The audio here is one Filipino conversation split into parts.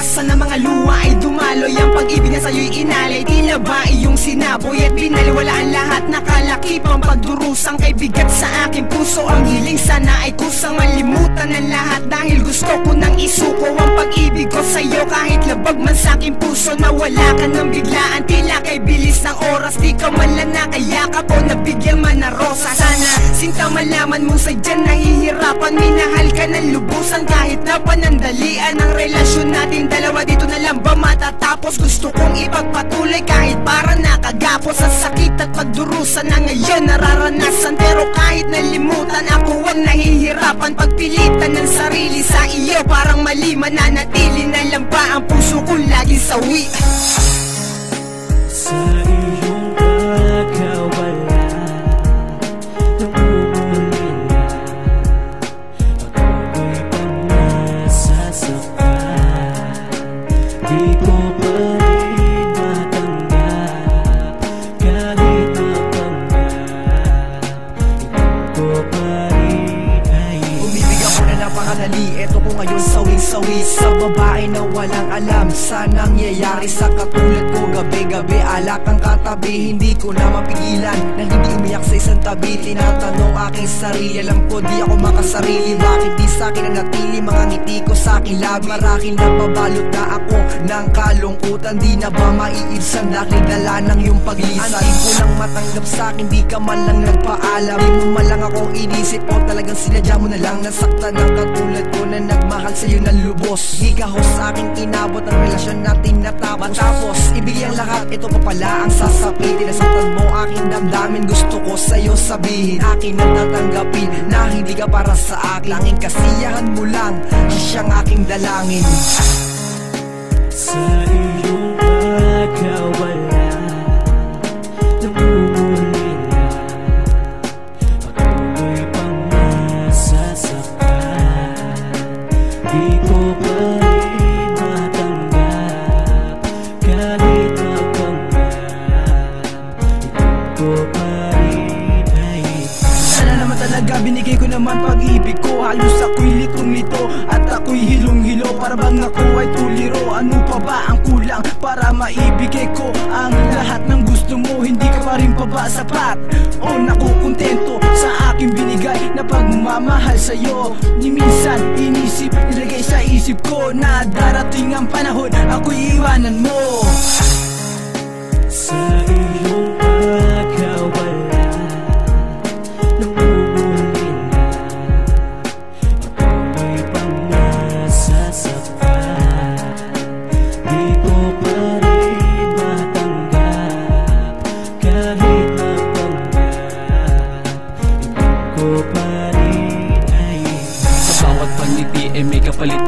Basa ng mga luha ay dumaloy. Ang pag-ibig na sa'yo'y inalay. Tila ba iyong sinaboy at binaliwala ang lahat Nakalakip ang pagdurusang kay bigat sa aking puso. Ang hiling sana ay kusang malimutan ng lahat. Dahil gusto ko nang isuko ang pag-ibig ko sa'yo. Kahit labag man sa'king puso na wala ka ng biglaan. Tila oras Di ka man lang nakayakap o nabigyan man na rosa. Sana sinta malaman mo sa dyan nahihirapan. Minahal ka ng lubusan kahit na panandalian Ang relasyon natin. Dalawa dito na lang ba matatapos? Gusto kong ipagpatuloy kahit para nakagapos. Sa sakit at pagdurusan na ngayon nararanasan. Pero kahit nalimutan ako ang nahihirapan. Pagpilitan ng sarili sa iyo Parang mali mananatili. Na lang ba ang puso ko laging sawi? Sa iyong na sawing-sawi Sa babae na walang alam. Sa nangyayari sa katulad ko Gabi-gabi alak ang katabi. Hindi ko na mapigilan Na hindi umiyak sa isang tabi. Tinatanong aking sarili Alam ko di ako makasarili. Bakit di sa'kin ang natili? Mga ngiti ko sa'king labi. Marahil nababalot na ako ng kalungkutan. Di na ba maiibsan Dahil dala ng iyong paglisan? Ang ko lang matanggap sa'kin Di ka man lang nagpaalam. Di mo man lang akong inisip O talagang sinadya mo na lang. Nasaktan ng katulad ko na nagmahal sa'yo ng lubos Di ka ho sa'king inabot Ang relasyon natin natapos Matapos ibigay ang lahat. Ito pa pala ang sasapitin Nasaktan mo aking damdamin. Gusto ko sa'yo sabihin Akin ang tatanggapin Na hindi ka para sa akin. Langing kasiyahan mo lang Siyang aking dalangin. Sa iyong talaga binigay ko naman pag-ibig ko. Halos ako'y litong lito At ako'y hilong-hilo. Para bang ako ay tuliro. Ano pa ba ang kulang para maibigay ko Ang lahat ng gusto mo? Hindi ka pa rin pa ba sapat? O nakukontento sa aking binigay Na pagmamahal sa'yo. Ni minsan inisip Nilagay sa isip ko Na darating ang panahon. Ako'y iwanan mo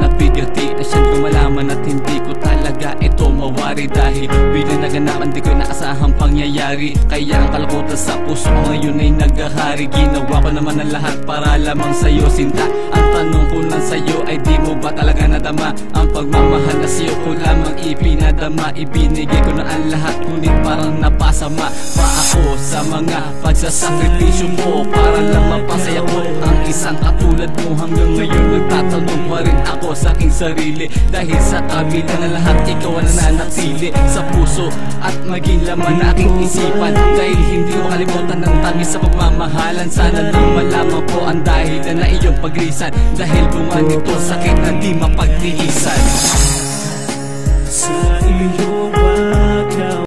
na bigati Na siyang lumalaman at hindi ko talaga ito mawari Dahil biglang naganapan di ko inaasahang pangyayari. Kaya ang kalakutan sa puso ko ngayon ay naghahari. Ginawa ko naman ang lahat para lamang sa'yo sinta. Ang tanong ko lang sa'yo ay di mo ba talaga nadama? Ang pagmamahal na sa'yo ko lamang ipinadama. Ibinigay ko na ang lahat ngunit parang napasama. Pa ako sa mga pagsasakripisyo ko Para lang mapasaya ko ang isang katulad mo Hanggang ngayon nagtatanong pa rin ako sa aking sarili. Dahil sa kabila na lahat ikaw ang nananatili Sa puso at maging laman na aking isipan. Dahil hindi ko kalimutan ng tamis sa pagmamahalan Sana lang malaman ko ang dahil na iyong pagrisan. Dahil bunga nito sakit na di mapagtiisan